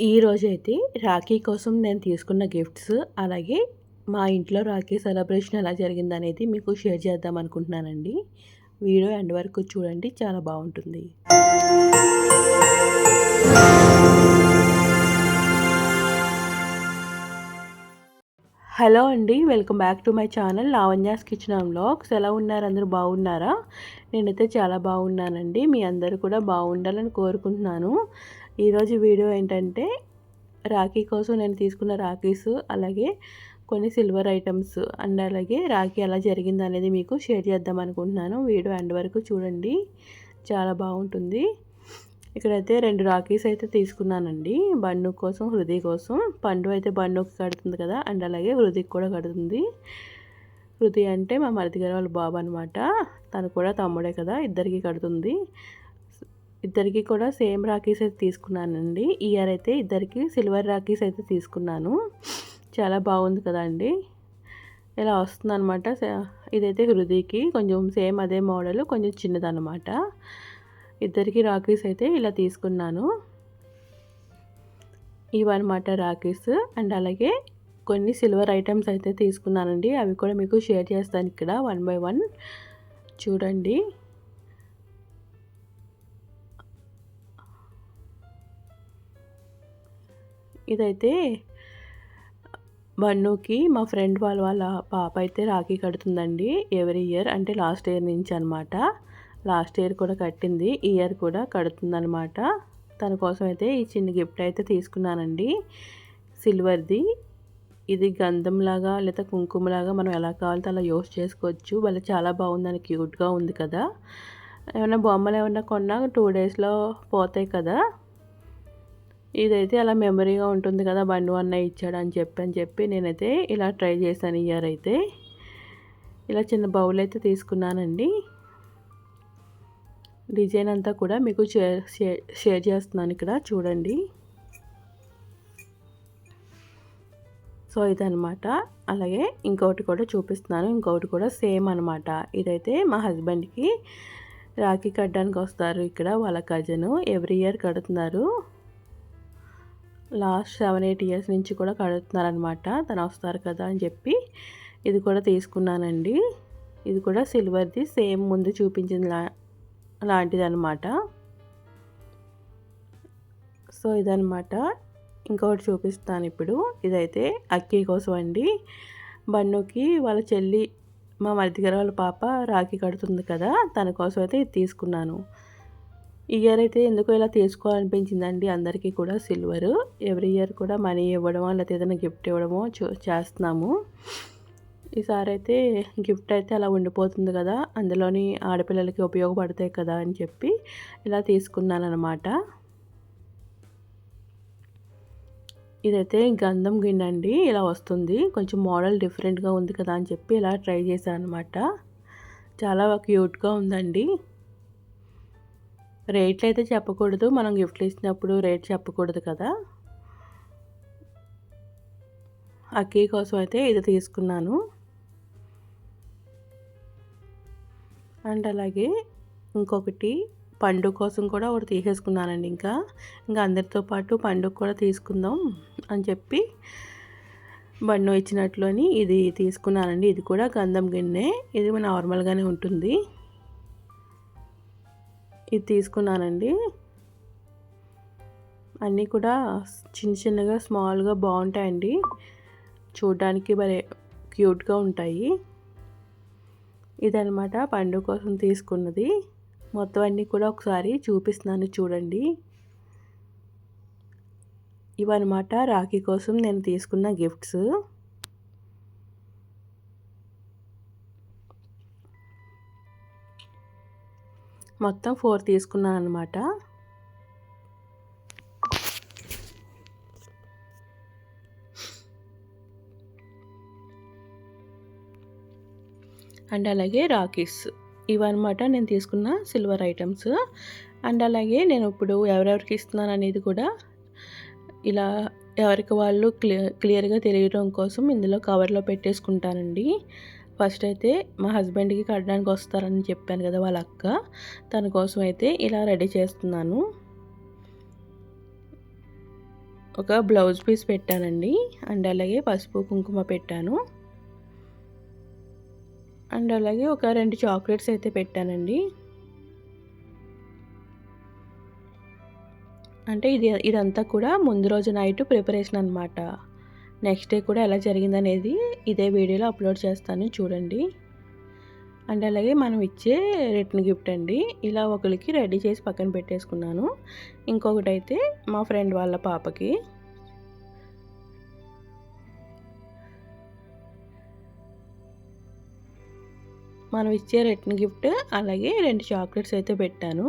ఈరోజైతే రాఖీ కోసం నేను తీసుకున్న గిఫ్ట్స్ అలాగే మా ఇంట్లో రాఖీ సెలబ్రేషన్ ఎలా జరిగిందనేది మీకు షేర్ చేద్దాం అనుకుంటున్నానండి. వీడియో ఎండ్ వరకు చూడండి చాలా బాగుంటుంది. హలో అండి welcome back to my channel Lavanya's kitchen vlogs. ఎలా ఉన్నారు? అందరూ బాగున్నారా? నేనైతే చాలా బాగున్నానండి. మీ అందరూ కూడా బాగుండాలని కోరుకుంటున్నాను. ఈరోజు వీడియో ఏంటంటే రాఖీ కోసం నేను తీసుకున్న రాఖీస్ అలాగే కొన్ని సిల్వర్ ఐటమ్స్ అండ్ అలాగే రాఖీ ఎలా జరిగింది అనేది మీకు షేర్ చేద్దాం అనుకుంటున్నాను. వీడియో ఎండ్ వరకు చూడండి. చాలా బాగుంటుంది. ఇక్కడైతే రెండు రాఖీస్ అయితే తీసుకున్నానండి. బండు కోసం హృదయ కోసం. పండు అయితే బండుకి కడుతుంది కదా అండ్ అలాగే హృదయకి కూడా కడుతుంది. హృదయ అంటే మా మరిది గారు వాళ్ళ బాబు అనమాట తను కూడా తమ్ముడే కదా ఇద్దరికి కడుతుంది. ఇద్దరికి కూడా సేమ్ రాఖీస్ అయితే తీసుకున్నానండి. ఇయర్ అయితే ఇద్దరికి సిల్వర్ రాఖీస్ అయితే తీసుకున్నాను. చాలా బాగుంది కదా అండి. ఇలా వస్తుంది అనమాట ఇదైతే హృదయకి కొంచెం సేమ్ అదే మోడల్ కొంచెం చిన్నదనమాట ఇద్దరికి రాఖీస్ అయితే ఇలా తీసుకున్నాను. ఇవన్నమాట రాఖీస్. అండ్ అలాగే కొన్ని సిల్వర్ ఐటమ్స్ అయితే తీసుకున్నానండి. అవి కూడా మీకు షేర్ చేస్తాను ఇక్కడ వన్ బై వన్. చూడండి. ఇదైతే బన్నుకి మా ఫ్రెండ్ వాళ్ళ వాళ్ళ పాప అయితే రాఖీ కడుతుందండి ఎవరీ ఇయర్ అంటే లాస్ట్ ఇయర్ నుంచి అనమాట లాస్ట్ ఇయర్ కూడా కట్టింది ఈ ఇయర్ కూడా కడుతుందనమాట తన కోసం అయితే ఈ చిన్న గిఫ్ట్ అయితే తీసుకున్నానండి. సిల్వర్ది. ఇది గంధంలాగా లేదా కుంకుమలాగా మనం ఎలా కావాలంటే అలా యూస్ చేసుకోవచ్చు. వాళ్ళ చాలా బాగుందని క్యూట్గా ఉంది కదా. ఏమైనా బొమ్మలు ఏమైనా కొన్నా టూ డేస్లో పోతాయి కదా. ఇదైతే అలా మెమరీగా ఉంటుంది కదా బండి అన్న ఇచ్చాడు అని చెప్పి అని చెప్పి నేనైతే ఇలా ట్రై చేశాను ఇయర్ అయితే. ఇలా చిన్న బౌల్ అయితే తీసుకున్నానండి. డిజైన్ అంతా కూడా మీకు షేర్ షేర్ చేస్తున్నాను ఇక్కడ చూడండి. సో ఇదనమాట అలాగే ఇంకొకటి కూడా చూపిస్తున్నాను ఇంకొకటి కూడా సేమ్ అనమాట ఇదైతే మా హస్బెండ్కి రాఖీ కట్టడానికి వస్తారు ఇక్కడ వాళ్ళ కజను ఎవ్రీ ఇయర్ కడుతున్నారు. లాస్ట్ సెవెన్ ఎయిట్ ఇయర్స్ నుంచి కూడా కడుతున్నారనమాట తను వస్తారు కదా అని చెప్పి ఇది కూడా తీసుకున్నానండి. ఇది కూడా సిల్వర్ది సేమ్ ముందు చూపించిన లా లాంటిది అనమాట సో ఇదనమాట ఇంకొకటి చూపిస్తాను ఇప్పుడు. ఇదైతే అక్కీ కోసం అండి. బన్నుకి వాళ్ళ చెల్లి మా మరిదిగారు వాళ్ళ పాప రాఖీ కడుతుంది కదా తన కోసం అయితే ఇది తీసుకున్నాను. ఇయర్ అయితే ఎందుకో ఇలా తీసుకోవాలనిపించిందండి. అందరికీ కూడా సిల్వర్. ఎవ్రీ ఇయర్ కూడా మనీ ఇవ్వడమో లేకపోతే ఏదైనా గిఫ్ట్ ఇవ్వడమో చేస్తున్నాము. ఈసారి అయితే గిఫ్ట్ అయితే అలా ఉండిపోతుంది కదా. అందులోని ఆడపిల్లలకి ఉపయోగపడతాయి కదా అని చెప్పి ఇలా తీసుకున్నాను అనమాట ఇదైతే గంధం గిన్నె అండి ఇలా వస్తుంది. కొంచెం మోడల్ డిఫరెంట్గా ఉంది కదా అని చెప్పి ఇలా ట్రై చేశాను అనమాట చాలా క్యూట్గా ఉందండి. రేట్లు అయితే చెప్పకూడదు. మనం గిఫ్ట్లు ఇచ్చినప్పుడు రేట్ చెప్పకూడదు కదా. అక్కీ కోసం అయితే ఇది తీసుకున్నాను. అండ్ అలాగే ఇంకొకటి పండుగ కోసం కూడా ఒకటి తీసేసుకున్నానండి ఇంకా. ఇంకా అందరితో పాటు పండుగ కూడా తీసుకుందాం అని చెప్పి బండు ఇచ్చినట్లుని ఇది తీసుకున్నానండి. ఇది కూడా గంధం గిన్నె. ఇది నార్మల్గానే ఉంటుంది. ఇది తీసుకున్నానండి. అన్నీ కూడా చిన్న చిన్నగా స్మాల్గా బాగుంటాయండి. చూడడానికి మరి క్యూట్గా ఉంటాయి. ఇదనమాట పండుగ కోసం తీసుకున్నది. మొత్తం అన్నీ కూడా ఒకసారి చూపిస్తున్నాను చూడండి. ఇవన్నమాట రాఖీ కోసం నేను తీసుకున్న గిఫ్ట్స్. మొత్తం ఫోర్ తీసుకున్నాను అనమాట అండ్ అలాగే రాకీస్ ఇవన్నమాట నేను తీసుకున్న సిల్వర్ ఐటమ్స్. అండ్ అలాగే నేను ఇప్పుడు ఎవరెవరికి ఇస్తున్నాను అనేది కూడా ఇలా ఎవరికి వాళ్ళు క్లియర్ క్లియర్గా తెలియడం కోసం ఇందులో కవర్లో పెట్టేసుకుంటానండి. ఫస్ట్ అయితే మా హస్బెండ్కి కట్టడానికి వస్తారని చెప్పాను కదా వాళ్ళ అక్క. తన కోసం అయితే ఇలా రెడీ చేస్తున్నాను. ఒక బ్లౌజ్ పీస్ పెట్టానండి. అండ్ అలాగే పసుపు కుంకుమ పెట్టాను. అండ్ అలాగే ఒక రెండు చాక్లెట్స్ అయితే పెట్టానండి. అంటే ఇది ఇదంతా కూడా ముందు రోజు నైట్ ప్రిపరేషన్ అనమాట నెక్స్ట్ డే కూడా ఎలా జరిగిందనేది ఇదే వీడియోలో అప్లోడ్ చేస్తాను చూడండి. అండ్ అలాగే మనం ఇచ్చే రిటర్న్ గిఫ్ట్ అండి. ఇలా ఒకరికి రెడీ చేసి పక్కన పెట్టేసుకున్నాను. ఇంకొకటి అయితే మా ఫ్రెండ్ వాళ్ళ పాపకి. మనం ఇచ్చే రిటర్న్ గిఫ్ట్ అలాగే రెండు చాక్లెట్స్ అయితే పెట్టాను.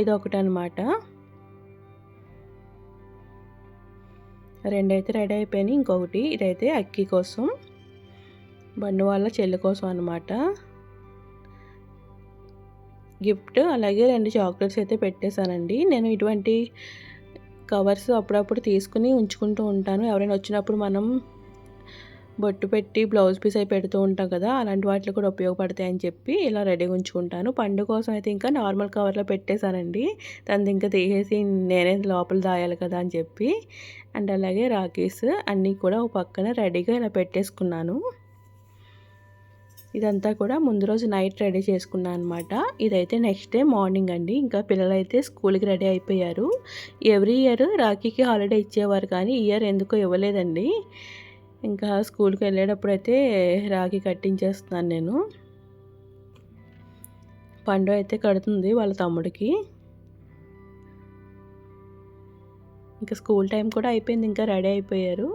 ఇది ఒకటి అనమాట రెండైతే రెడీ అయిపోయినాయి. ఇంకొకటి ఇదైతే అక్కి కోసం. బండి వాళ్ళ చెల్లి కోసం అనమాట గిఫ్ట్ అలాగే రెండు చాక్లెట్స్ అయితే పెట్టేశానండి. నేను ఇటువంటి కవర్స్ అప్పుడప్పుడు తీసుకుని ఉంచుకుంటూ ఉంటాను. ఎవరైనా వచ్చినప్పుడు మనం బొట్టు పెట్టి బ్లౌజ్ పీస్ అయి పెడుతూ ఉంటాం కదా అలాంటి వాటిలో కూడా ఉపయోగపడతాయి అని చెప్పి ఇలా రెడీగా ఉంచుకుంటాను. పండు కోసం అయితే ఇంకా నార్మల్ కవర్లో పెట్టేశానండి. దాన్ని ఇంకా తీసేసి నేనే లోపల దాయాలి కదా అని చెప్పి. అండ్ అలాగే రాకీస్ అన్నీ కూడా ఒక పక్కన రెడీగా ఇలా పెట్టేసుకున్నాను. ఇదంతా కూడా ముందు రోజు నైట్ రెడీ చేసుకున్నాను అనమాట ఇదైతే నెక్స్ట్ డే మార్నింగ్ అండి. ఇంకా పిల్లలైతే స్కూల్కి రెడీ అయిపోయారు. ఎవ్రీ ఇయర్ రాఖీకి హాలిడే ఇచ్చేవారు కానీ ఇయర్ ఎందుకో ఇవ్వలేదండి. ఇంకా స్కూల్కి వెళ్ళేటప్పుడు అయితే రాఖీ కట్టించేస్తున్నాను నేను. పండు అయితే కడుతుంది వాళ్ళ తమ్ముడికి. ఇంకా స్కూల్ టైం కూడా అయిపోయింది ఇంకా రెడీ అయిపోయారు.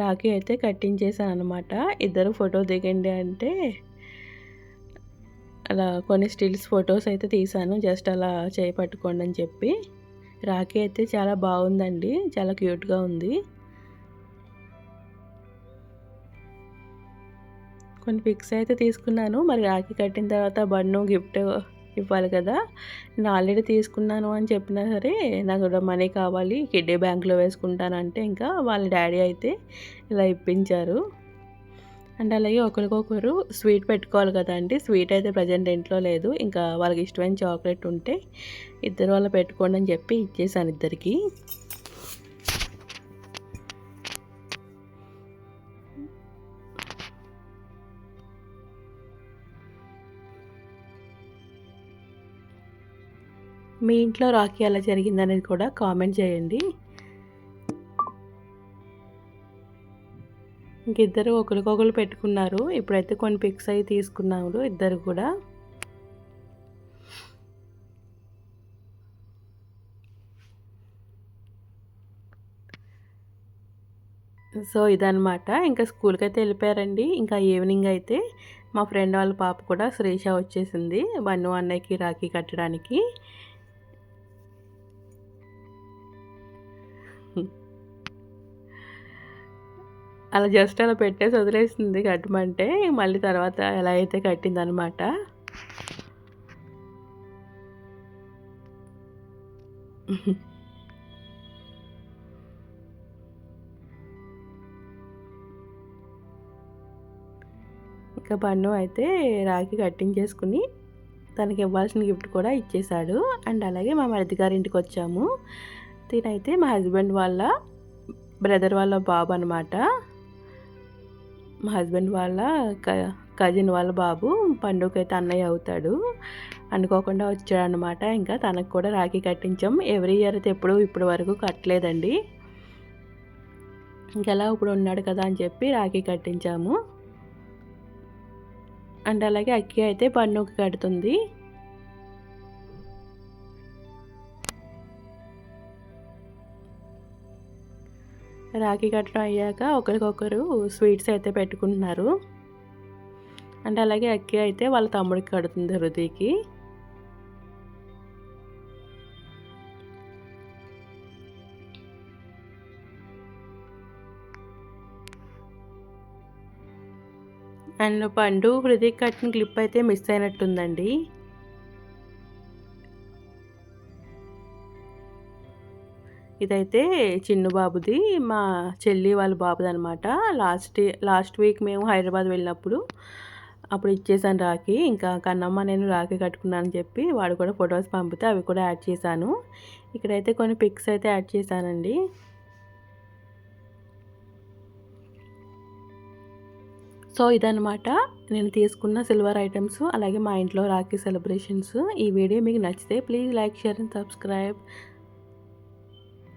రాఖీ అయితే కట్టించేసాను అనమాట ఇద్దరు ఫోటో దిగండి అంటే అలా కొన్ని స్టిల్స్ ఫొటోస్ అయితే తీసాను జస్ట్ అలా చేపట్టుకోండి అని చెప్పి. రాఖీ అయితే చాలా బాగుందండి చాలా క్యూట్గా ఉంది. కొన్ని పిక్స్ అయితే తీసుకున్నాను. మరి రాఖీ కట్టిన తర్వాత బన్ను గిఫ్ట్ ఇవ్వాలి కదా. నేను ఆల్రెడీ తీసుకున్నాను అని చెప్పినా సరే నాకు మనీ కావాలి. కిడ్డీ బ్యాంక్లో వేసుకుంటానంటే ఇంకా వాళ్ళ డాడీ అయితే ఇలా ఇప్పించారు. అండ్ అలాగే ఒకరికొకరు స్వీట్ పెట్టుకోవాలి కదా అండి. స్వీట్ అయితే ప్రజెంట్ ఇంట్లో లేదు. ఇంకా వాళ్ళకి ఇష్టమైన చాక్లెట్ ఉంటే ఇద్దరు వాళ్ళు పెట్టుకోండి అని చెప్పి ఇచ్చేసాను ఇద్దరికి. మీ ఇంట్లో రాఖీ ఎలా జరిగిందనేది కూడా కామెంట్ చేయండి. ఇంకిద్దరు ఒకరికొకరు పెట్టుకున్నారు. ఇప్పుడైతే కొన్ని పిక్స్ అవి తీసుకున్నారు ఇద్దరు కూడా. సో ఇదనమాట ఇంకా స్కూల్కి అయితే వెళ్ళిపోయారండి. ఇంకా ఈవినింగ్ అయితే మా ఫ్రెండ్ వాళ్ళ పాప కూడా శ్రీష వచ్చేసింది. బన్ను అన్నయ్యకి రాఖీ కట్టడానికి. అలా జస్ట్ అలా పెట్టేసి వదిలేసింది కట్టమంటే మళ్ళీ తర్వాత ఎలా అయితే కట్టిందనమాట. ఇంకా పన్ను అయితే రాఖీ కట్టించేసుకుని తనకి ఇవ్వాల్సిన గిఫ్ట్ కూడా ఇచ్చేశాడు. అండ్ అలాగే మా మరిది గారింటికి వచ్చాము. తినైతే మా హస్బెండ్ వాళ్ళ బ్రదర్ వాళ్ళ బాబు అనమాట మా హస్బెండ్ వాళ్ళ కజిన్ వాళ్ళ బాబు పండుగ అయితే అన్నయ్య అవుతాడు. అనుకోకుండా వచ్చాడనమాట ఇంకా తనకు కూడా రాఖీ కట్టించాం. ఎవ్రీ ఇయర్ అయితే ఎప్పుడు ఇప్పటి వరకు కట్టలేదండి. ఇంకెలా ఇప్పుడు ఉన్నాడు కదా అని చెప్పి రాఖీ కట్టించాము. అండ్ అలాగే అక్కి అయితే పండుగ కడుతుంది. రాఖీ కట్టడం అయ్యాక ఒకరికొకరు స్వీట్స్ అయితే పెట్టుకుంటున్నారు. అంటే అలాగే అక్కి అయితే వాళ్ళ తమ్ముడికి కడుతుంది హృదయకి. అండ్ పండు హృదయకి కట్టిన క్లిప్ అయితే మిస్ అయినట్టుందండి. ఇదైతే చిన్ను బాబుది. మా చెల్లి వాళ్ళ బాబుది అనమాట లాస్ట్ లాస్ట్ వీక్ మేము హైదరాబాద్ వెళ్ళినప్పుడు అప్పుడు ఇచ్చేసాను రాఖీ. ఇంకా కన్నమ్మ నేను రాఖీ కట్టుకున్నాను అని చెప్పి వాడు కూడా ఫొటోస్ పంపితే అవి కూడా యాడ్ చేశాను. ఇక్కడైతే కొన్ని పిక్స్ అయితే యాడ్ చేశానండి. సో ఇదనమాట నేను తీసుకున్న సిల్వర్ ఐటమ్స్ అలాగే మా ఇంట్లో రాఖీ సెలబ్రేషన్స్. ఈ వీడియో మీకు నచ్చితే please like share and subscribe.